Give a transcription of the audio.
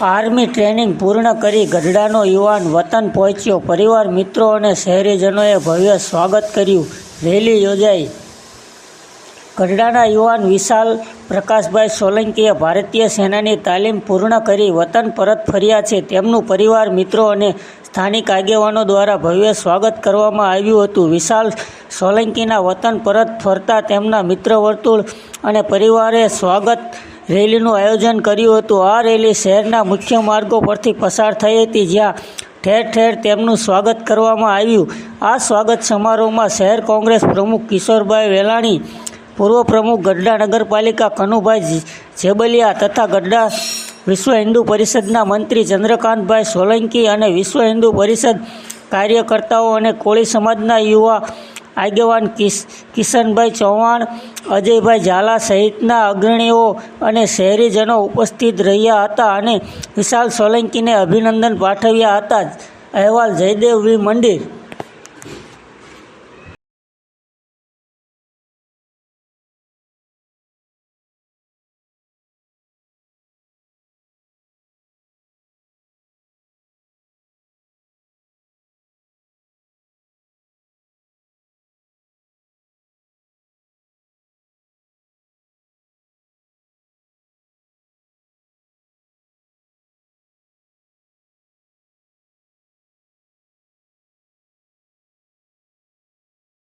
Army training પૂર્ણ કરી ગઢડાનો યુવાન વતન પહોંચ્યો. પરિવાર, મિત્રો અને શહેરીજનોએ ભવ્ય સ્વાગત કર્યું. રેલી યોજાઈ. ગઢડાના યુવાન વિશાલ પ્રકાશભાઈ સોલંકીએ ભારતીય સેનાની તાલીમ પૂર્ણ કરી વતન પરત ફર્યા છે. તેમનું પરિવાર, મિત્રો અને સ્થાનિક આગેવાનો દ્વારા ભવ્ય સ્વાગત કરવામાં આવ્યું હતું. વિશાલ સોલંકીના વતન પરત ફરતા તેમના મિત્ર વર્તુળ અને પરિવારે સ્વાગત રેલીનું આયોજન કર્યું હતું. આ રેલી શહેરના મુખ્ય માર્ગો પરથી પસાર થઈ હતી, જ્યાં ઠેર ઠેર તેમનું સ્વાગત કરવામાં આવ્યું. આ સ્વાગત સમારોહમાં શહેર કોંગ્રેસ પ્રમુખ કિશોરભાઈ વેલાણી, પૂર્વ પ્રમુખ ગઢડા નગરપાલિકા કનુભાઈ જેબલિયા તથા ગઢડા વિશ્વ હિન્દુ પરિષદના મંત્રી ચંદ્રકાંતભાઈ સોલંકી અને વિશ્વ હિન્દુ પરિષદ કાર્યકર્તાઓ અને કોળી સમાજના યુવા આગેવાન કિશ કિશનભાઈ ચૌહાણ, અજયભાઈ ઝાલા સહિતના અગ્રણીઓ અને શહેરીજનો ઉપસ્થિત રહ્યા હતા અને વિશાલ સોલંકીને અભિનંદન પાઠવ્યા હતા. અહેવાલ જયદેવ વી મંદિર.